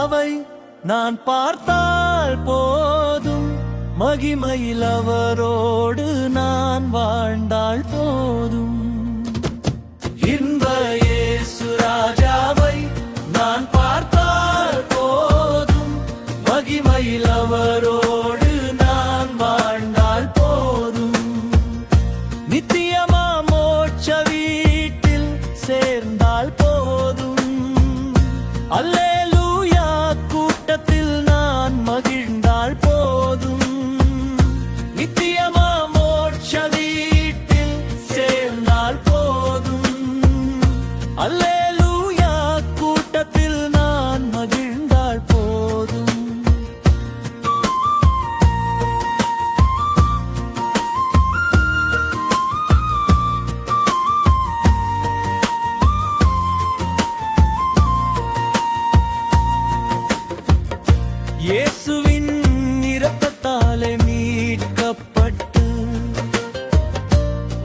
அவை நான் பார்த்தால் போதும். மகிமையில் அவரோடு நான் வாழ்ந்தால் போதும். இன்ப ராஜாவை நான் பார்த்தால் போதும். மகிமையில் அவரோடு நான் வாழ்ந்தால் போதும். நித்தியமா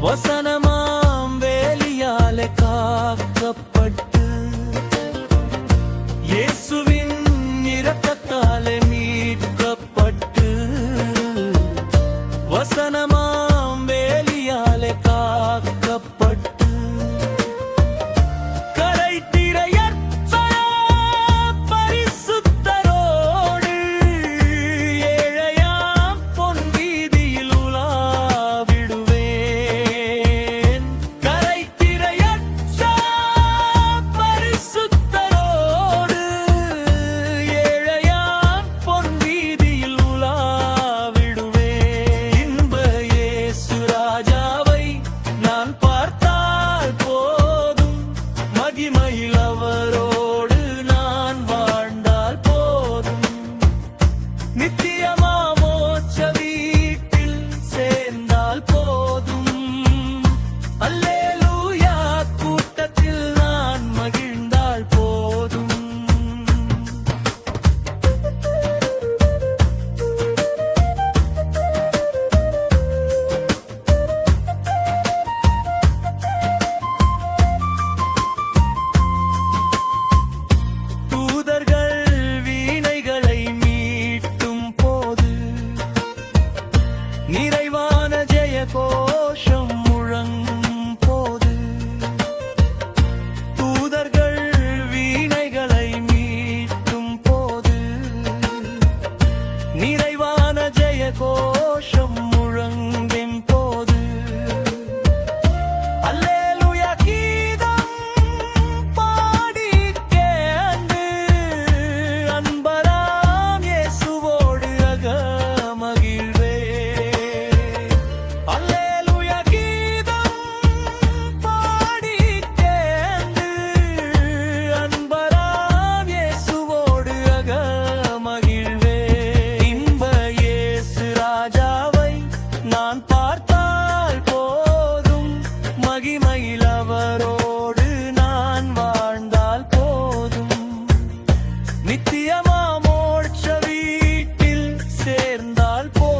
வசனமாம் வேலியால காக்கப்பட்டு இயேசுவின் இரக்கத்தால மீட்கப்பட்டு வசனமா நான் பார்த்தால் போதும். மகிமையில் அவரோடு நான் வாழ்ந்தால் போதும். நித்தியமா மோட்ச வீட்டில் சேர்ந்தால் போதும்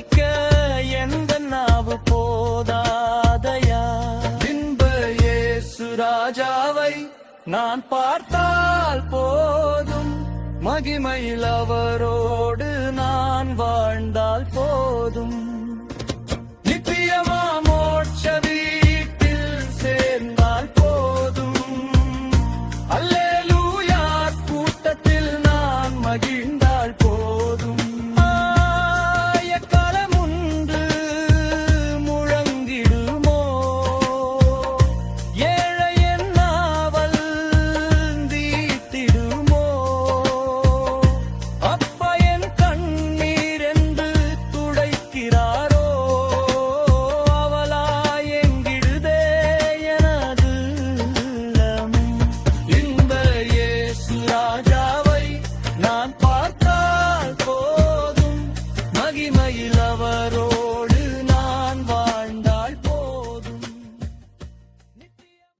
துதிக்க எந்த நாவு போதாதையா? பின்ப இயேசு ராஜாவை நான் பார்த்தால் போதும். மகிமையில் அவரோடு